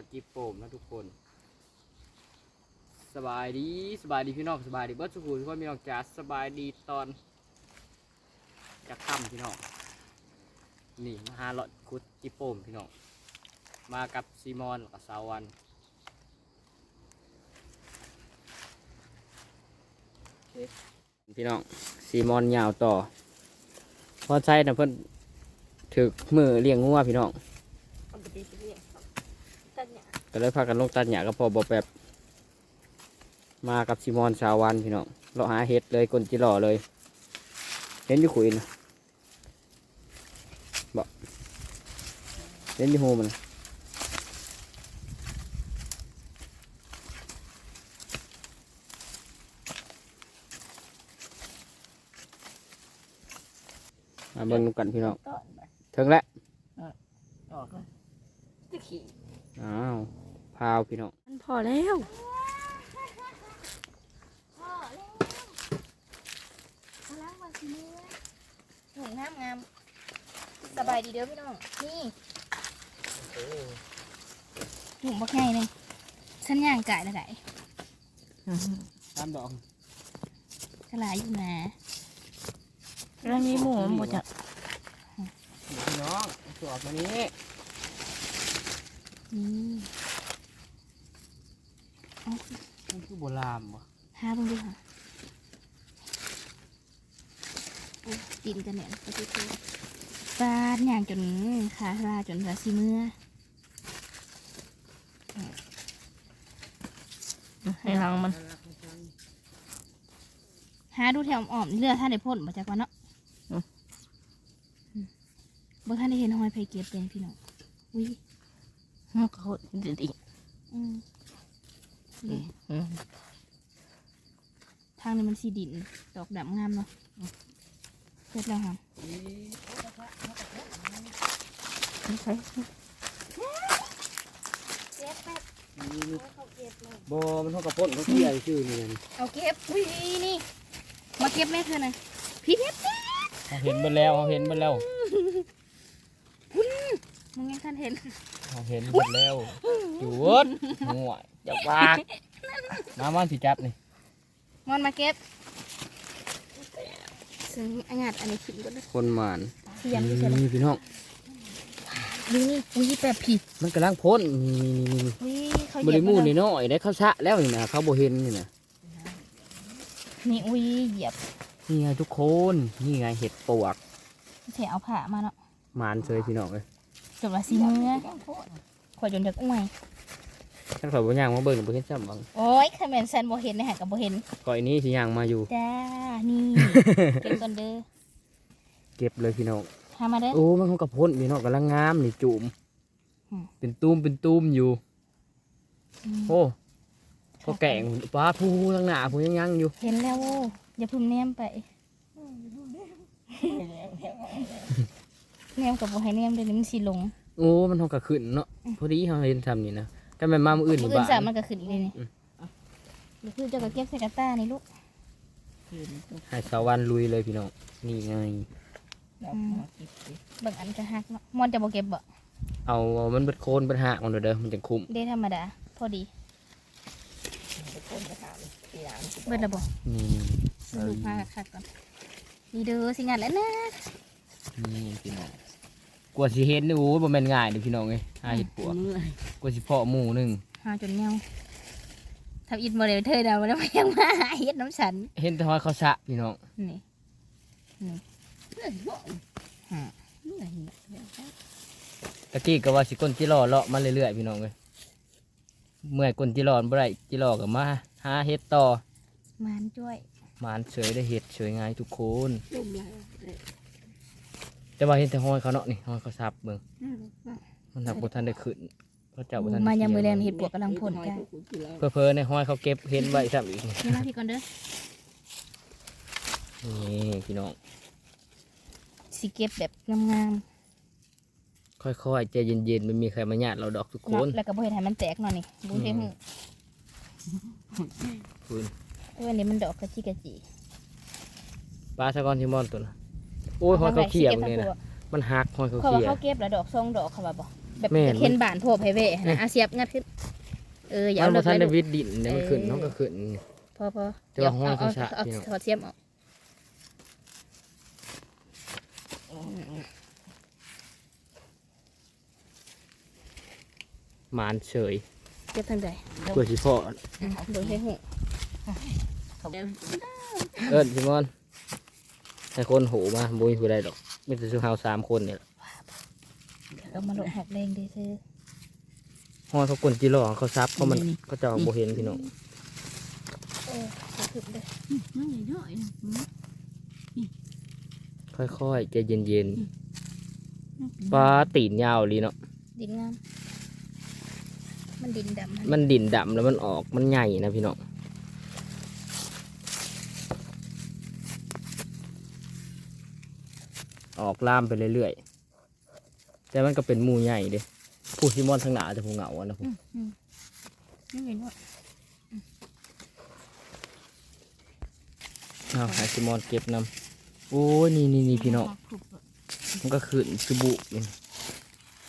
ว่าจิโปมนะทุกคน สบายดีสบายดีพี่น้องสบายดีเบิร์ดสุขุทุกคนพี่น้องจ๋าสบายดีตอนจะค่ำพี่น้องนี่มาหาเลาะคุดจิโป่มพี่น้องมากับซีมอนกับสาวันพี่น้องซีมอนยาวต่อพอใช้นะเพิ่นถึกมือเลี้ยงงัวพี่น้อง เอาไปดีไปเรียกครับ ตัดเนี่ยก็เลยพากันลงตัดหญ้ากับพ่อบอแบบมากับซีมอนชาววันพี่น้องเราหาเห็ดเลยกลนจิหล่อเลย เห็นอยู่ขุยนะบอกเห็นอยู่โฮมันน่ะมาเบิ่งดูกันพี่น้องต้อนไปถึงแล้วออกเลยจะขี่ อ้าวพาวพี่น้องมันพอแล้วพ่อเร็วมาล้างมาสิเนื้อหนุ่มงามงามสบายดีเด้อพี่น้อง นี่หนุ่มบักไงเลยฉันย่างไก่ละไก่ตามดอกฉลาดอยู่นะแล้วมีหมูหมดจ้ะพี่น้องสวบมานี้ นี่มันคือโบราณบ่หาเบิ่งดูค่ะโอ้ดินกันเนี่ยก็คือปลาย่างจนขาลาจนขาซีเมื่อให้ลังมันหาดูแถวอ่อมๆเรือท่านได้พ่นมาจากวันเนาะอืม เบิ่งท่านได้เห็นหอยไผ่เก็บเป็นพี่น้องอุ้ย มันก็โคตรดีอืมนี่อืมทางนี้มันสีดิน ดอกดำงามเนาะอืมเสร็จแล้วค่ะใช่เก็บแป๊บเขาเก็บเลยบ่มันเท่ากับพ่นเขาเที่ยชื่อนี่นั่นเอาเก็บอุ้ยนี่ มาเก็บแม่เธอหน่อยพี่เก็บเขาเห็นไปแล้วเขาเห็นไปแล้วมึงยังท่านเห็น เขาเห็นหมดแล้วจุดหัวจะวากมามันสิจับนี่มอนมาเก็บซึ่งอางาดอันนี้ขิงก็ได้คนหมานเสียมที่เสียมนี่พี่น้องนี่นี่อุ้ยแปบผิดมันกำลังพ่นนี่นี่นี่อุ้ยเขาเหบยียริบมูแล้วนี่น้อยได้เข้าชะแล้วนี่นะเขาบ่เห็นนี่นะนี่อุ้ยเหยียบนี่ไงทุกคนนี่ไงเห็ดปวกเสียเอาผ้ามาเนาะหมานเซยพี่น้องเลย จบละสีมือขวดจนจากอุ้ยถ้าเขาบ่ย่างมาเบิ่งบ่เห็นซ้ำบังโอ้ยคาเมนซันบ่เห็นนะฮะกับบ่เห็นก่อยนี้สิย่างมาอยู่จ้านี่เก็บก่อนเด้อเก็บเลยพี่น้องหามาเด้อโอ้มันเขากับพ่นพี่น้องกำลังงามนี่จุ่มอืมเป็นตุ้มเป็นตุ้มอยู่อืมโอ้เขาแก่งป้าผู้ทั้งหน้าผู้ยังยังอยู่ เห็นแล้วโว้อย่าเพึ่งแนมไป แนมกับบ่ให้แนมเดี๋ยวนี้มันสิหลง โอ้ มันทองกระขึ้นเนาะ พอดีเขาเห็นทำนี่นะก็แม่นมามืออื่นมื้นี่ออื่บ้านสามมันก็ขึ้นอีกเลยนี่อืมเดี๋ยวคือเจะก็เก็บใส่กระต้านี่ลูกให้สาววันลุยเลยพี่น้อง นี่ไงเบิ่งอันก็หักเนาะมอนจะบ่เก็บบ่เอามันเบิดโคนเบิดหักมันเด้อเด้อมันจะคุ้มได้ธรรมดา พอดีเบิดแล้วบ่นี่สรุปมาคักๆก่อนนี่เด้อสิงานแล้วนะ นี่พี่น้อง กลัวสิเห็นนี่โอ้ยบ่แม่นง่ายเด้อพี่น้องเอ้ยหาเห็ดปวกกลัวสิเพาะหมู่หนึงหาจนเงาทำอินบ่ได้เธอเดาแล้วมันยังมาหาเฮ็ดน้ำฉันเห็นแต่ว่าเขาสะพี่น้องนี่นี่ตะกี้ก็ว่าสิก้นจิรอเลาะมาเรื่อยๆพี่น้องเอ้ยเมื่อยก้นจิรอบ่ได้จิรอก็มาหาเห็ดต่อมานจ้วย หมานเสยได้เห็ดเสยง่ายทุกคนลุ่มแล้ว แต่ว่าเห็นแต่ห้อยเขาเนาะนี่ห้อยเขาซับเบิ่งมันหักบ่ทันได้ขึ้นเขาเจับบ่ทันได้มายังมือแรงเกี่เห็ดปวกกำลังพ่นกันยวเพิ่นๆในห้อยเขาเก็บเห็นไว้ซ้ํอีกนี่นี่มาพี่ก่อนเด้อนี่พี่น้องสิเก็บแบบงามค่อยๆใจเย็นๆไม่มีใครมาญาติเราดอกทุกๆคเนาะนแล้วก็บ่เห็นให้มันแตกเนาะนี่บุ้งเทหูคุณเออนี่มันดอกกระจิกระจีปลาสะกอนทิมอนตัวน่ะ โอ้ยห้อยเขาเขี่ยมเลยนะมันหักห้อยเขาเขาเขีว่ายเขาเก็บแล้วดอกซองดอกเขาว่าบ่แบบแม่นเข็นบานโผล่ไผเว่นะอาเสียบงัดขึ้น เอออย่ามัเอานเลิบ่กทันเลได้ย วิดดินเดี๋ยวมันขึ้นเออ น้องก็ขึ้น พอพอแต่ว่าห้อยเอาเขาเอาชะเอาพี่น้องเอาถอดเสียมออกหมานเฉยเก็บทางใดเพื่อสิพ่ออืมเบิ่งให้หู เอิ้นซิมอน ให้คนโหมาบ่มีผู้ใดดอกมีแต่ซุเฮาสามคนนี่แหละเอามาลงหอกแดงดิเธอห้อยเขากลนจิหล่อเขาซับเพราะมันเขาเจ้าบ่เห็นพี่น้องเออเอาขึ้นเลยน้องใหญ่ด้วยนะค่อยๆใจเย็นๆปลาตีนยาวลีเนาะดินงามมันดินดำหั่นมันดินดำแล้วมันออกมันใหญ่นะพี่น้อง ออกล่ามไปเรื่อยๆแต่มันก็เป็นหมูใหญ่เด้ผู้ซิมอนทางหนาจะผู้เหงาอะนะผมนี่เห็นว่าเอาห้ซิมอนเก็บนำโอ้ยนี่นี่นี่พี่น้องมันก็ขึ้นจุบุนี่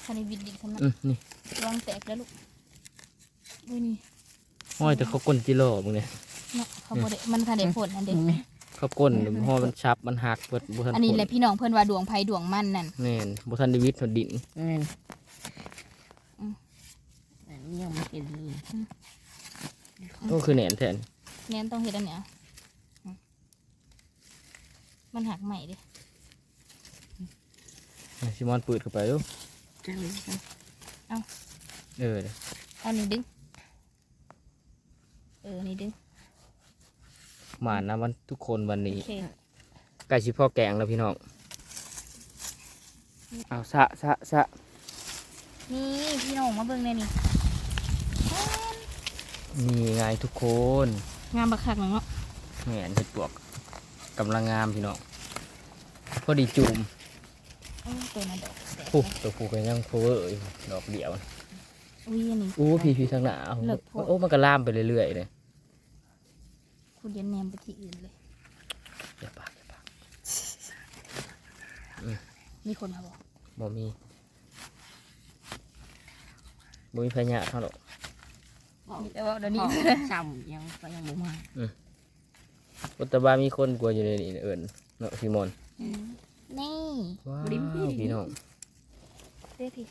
คันนี้วิดดินขนาดอืมนี่วางแตกแล้วลูกอุ้ยนี่ห้อยแต่เขาก้นจิโร่มึงเนี่ยเนาะเขาบ่ได้มันคันได้ผลอันเด็เขาก้นห้อยมันชับมันหักเปิดบุทันอันนี้ผลแหละพี่น้องเพิ่นว่าดวงไผดวงมันนั่นแม่นบุทันไดวิดหดดินอืมอันนี้ยังไม่เห็นเลยก็คือแหนนแทนแน่นต้องเฮ็ดอันเนี้ยอืมมันหักใหม่ดิให้ซิมอนเปิดเข้าไปดูจังเลยครับเออเด้อเอานี่ดึงเออนี่ดึง หมานะวันทุกคนวันนี้โอเคใกล้ชิพ่อแกงแล้วพี่น้องเอาสะสะสะนี่พี่น้องมาเบิ่งแน่นี่นี่ไงทุกคน งามบักคักหนังเนาะแหนเห็ดปวกกำลังงามพี่น้องพอดีจูมเออตัวนั้นดอกแตกผู้ตัวผู้ก็ยังเพเวอร์อยู่ดอกเดียวอุ้ยอันนี้อู้พี่พี่ทางหน้าเอาเลิกโพดโอ้มันก็ล่ามไปเรื่อยๆเลย คุณเรียนแนมไปที่อื่นเลยอย่าปากอย่าปากมีคนมาบอกบ่มีบ่มีพญาเท่าหรอกแต่ว่าเดี๋ยวนี้ ซ้ำยังก็ยังบ่มาอุตตบามีคนกลัวอยู่ในนี่เอิญเนาะพี่มนต์นี่ว้าวพี่น้องเด้พี่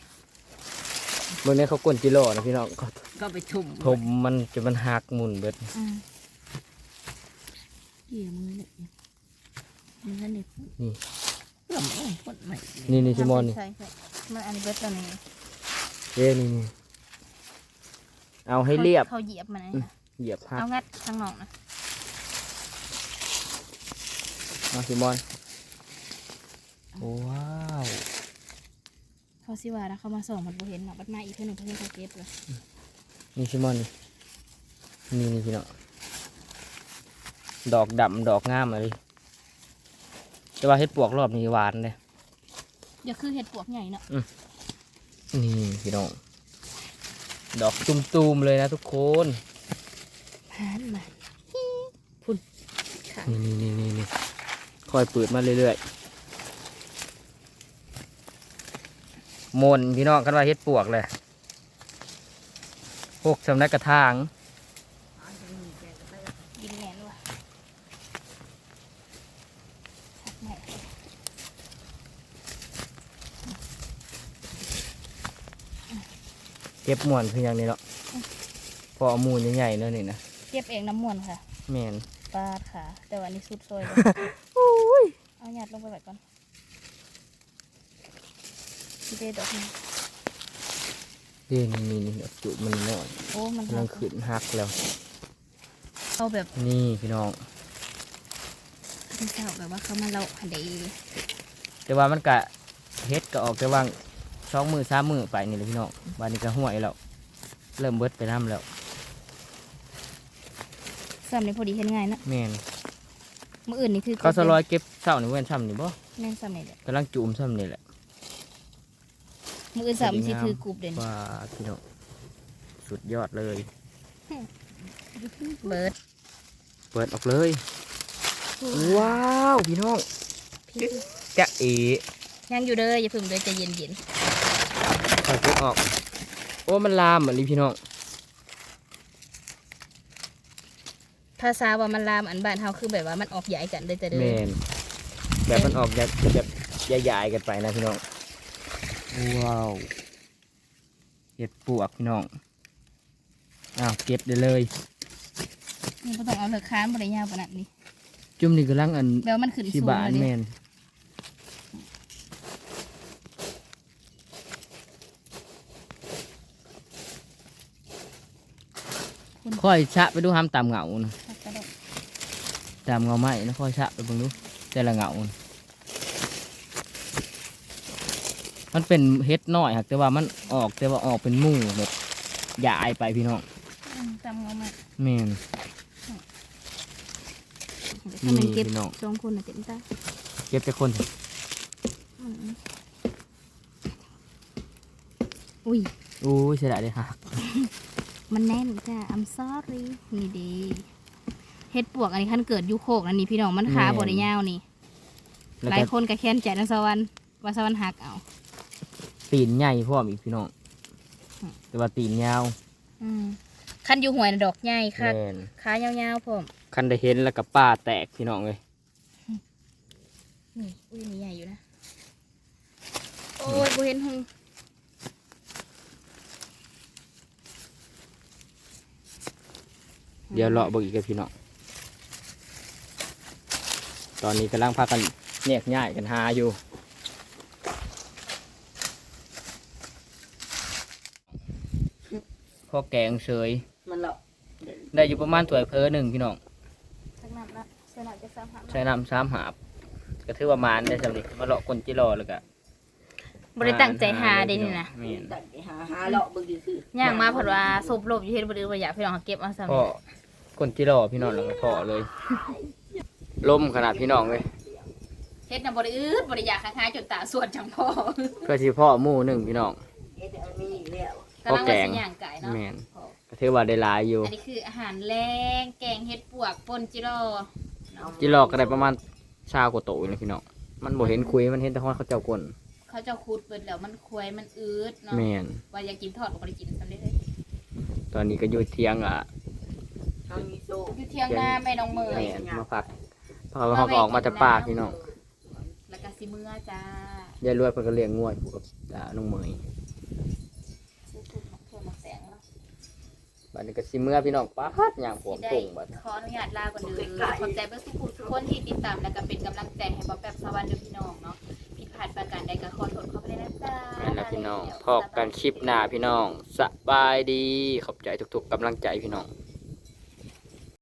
เมื่อนี้เขากวนจิโร่นะพี่น้องเขาก็ไปทุ่มทมมันจะมันหักหมุนเบิดอืม เกี่ยมือเลยมือนั่นเด็กนี่เพื่อไม่พ้นใหม่นี่นี่พี่มอนนี่มันอันนี้เบิดตัวนี้เอ้นี่นี่เอาให้เรียบเขาเหยียบมันนะเหยียบหักเอางัดข้างนอกนะมาพี่มอนว้าวเขาสิว่าแล้วเขามาส่งมันบ่เห็นเนาะบัดมาอีกเท่านึงเพิ่อนเขาเก็บเลยนี่พี่มอนนี่นี่นี่พี่น้อ ดอกดำดอกงามอะไรแต่ว่าเฮ็ดปวกรอบนี้หวานเลยเดี๋ยวคือเห็ดปวกใหญ่เนาะนี่พี่น้อง ดอกตุมๆเลยนะทุกคนผ่านมานี่นี่นี่นี่นี่คอยเปิดมาเรื่อยๆมนพี่น้องกันว่าเฮ็ดปวกเลยพวกสำนักกระทาง ดินแหนนว่ะหักใหม่ เก็บมวนคืออย่างนี้เนาะพอเอามูลใหญ่ๆเนาะนี่นะเก็บเองน้ำมวนค่ะแม่นปาดค่ะ แต่ว่าอันนี้สุดซอยเลยเอาหยาดลงไปไว้ก่อนพี่เดดอกนี้เอ้ยนี่นี่นี่ดอกจุมันน้อยโอ้มันกำลังขึ้นหักแล้วเขาแบบนี่พี่น้องเป็นเจ้าแบบว่าเขามาเลาะหันเดแต่ว่ามันกะเฮ็ดก็ออกแต่ว่าง สองมือสามมือไปนี่เลยพี่น้องวันนี้ก็ห่วยแล้ว เริ่มเบิดไปน้ำแล้วซ้ำนี่พอดีเห็นง่ายนะแม่นมื่ออื่นนี่คือเขาสลอยเก็บเศร้านี่เว้นซ้ำนี่บ่แม่นซ้ำนี่แหละกำลังจูมซ้ำนี่แหละมื่ออื่นซ้ำสิถือกรุบเด่นว่าพี่น้องสุดยอดเลย เบิร์ดเปิดออกเลย ว้าว พี่น้องจะเอยังอยู่เด้ออย่าเพึ่งเด้อใจเย็น ค่อยพุกออก โอ้มันลามเหมือนนี้พี่น้องๆภาษาว่ามันลามอันบ้านเฮาคือแบบว่ามันออกใหญ่กันเลยจะเด้แมอนแบบมันออกแบบแบบใหญ่ๆกันไปนะพี่น้องว้าวเห็ดปวกพี่น้องอ้าวเก็บได้เลยนี่บ่ต้องเอาเลิกค้านบ่ได้ยาวปานนั้นนี่จุ่มนี่กำลังอันแปลว่ามันขึ้นชิสูงบานเลยแมเด้น ค่อยชะไปดูห้ามตามเหงานะกระดกตามเงาไม้นะค่อยชะไปเบิ่งดูแต่ละเงาน่ะมันเป็นเฮ็ดน้อยครับแต่ว่ามันออกแต่ว่าออกเป็นหมู่แบบใหญ่ไปพี่น้องอืมจำเอามาแมนถ้ามันเก็บนี่พี่น้องสองคนน่ะเต็มตาเก็บแต่คนอืมอุ้ยอู้ยเสียดายเลยค่ะ มันแน่นจ้ะ I'm sorry นี่ดีเฮ็ดปวกอันนี้ขั้นเกิดอยุโคกอันนี้พี่น้องมันขาแม่นบริยาวนี่ แล้วหลายก็คนก็แค้นใจนังสวรรค์ว่าสวรรค์หักเอา ตีนใหญ่พร้อมอีกพี่น้อง อืม แต่ว่าตีนยาวอืมขั้นอยู่หวยน่ะดอกใหญ่ค่ะแมนขายาวๆพร้อมคันได้เห็นแล้วก็ป้าแตกพี่น้องเลยนี่อุ้ยนี่ใหญ่อยู่นะ โอ้ยกูเห็นหง เดี๋ยวเลาะเบิ่งอีกกับพี่น้องตอนนี้กำลังพากันแยกย้ายกันหาอยู่ พอแกงเสยมันหรอกได้อยู่ประมาณถ้วยเพอหนึ่งพี่น้องสักน้ำละใส่น้ำจะซ้ำหาใช้น้ำสามหาบก็ถือว่ามานได้สำเร็จมาเลาะคนจิรอแล้วก็บริตั้งใจหาเด้นี่นะแม่นตัดไปหาหาเลาะเบึงดีคือย่างมาเพราะว่าสูบลมอยู่เฮ็ดบ่ดื้อบ่อยากพี่น้องเขาเก็บเอาซ้ำพ่อ คนจิรอพี่น้องแล้วก็พ่อเลยลมขนาดพี่น้องเลยเฮ็ดน่ะบ่ได้อืดบ่ได้อยากคล้ายๆจนตาสวดจังพ่อเพื่อที่พ่อหมู่หนึ่งพี่น้องเอ็ดเอามีแล้วกำลังว่าสิย่างไก่เนาะแม่นก็ถือว่าได้หลายอยู่อันนี้คืออาหารแรงแกงเฮ็ดปวกป่นจิโร่จิรอก็ได้ประมาณชาวกว่าโตอยู่เลยพี่น้องมันบ่เห็นคุยมันเห็นแต่ฮอดเขาเจ้ากลเขาเจะคูดเบิดแล้วมันควยมันอืดเนาะแม่นว่าอยากกินทอดก็บ่ได้กินสำเร็จเลยตอนนี้ก็อยู่เที่ยงอะ เขามีโซ่อยู่เที่ยงหน้าแม่น้องเมยแม่นมาพักพอเขาก็ออกมาจากป่าพี่น้องแล้วก็สิเมื่อจ้ายายรวยเพิ่นก็เลี้ยงงวดอยู่กับอ่าน้องเหมยซื้อถุงมะเขือมาแสงเนาะบัดนี้ก็สิเมื่อพี่น้องป้าดอย่างผมสิได้ตุ่งบัดขออนุญาตลาก่อนเด้อขอบใจเบิ่งทุกทุกคนที่ติดตามแล้วก็เป็นกำลังใจให้บ่แป๊บสวรรค์เด้อพี่น้องเนาะผิดพลาดประการใดก็ขอโทษขออภัยนะจ๊ะแม่นแล้วพี่น้องพอกันคลิปหน้าพี่น้องสบายดีขอบใจทุกๆกำลังใจพี่น้อง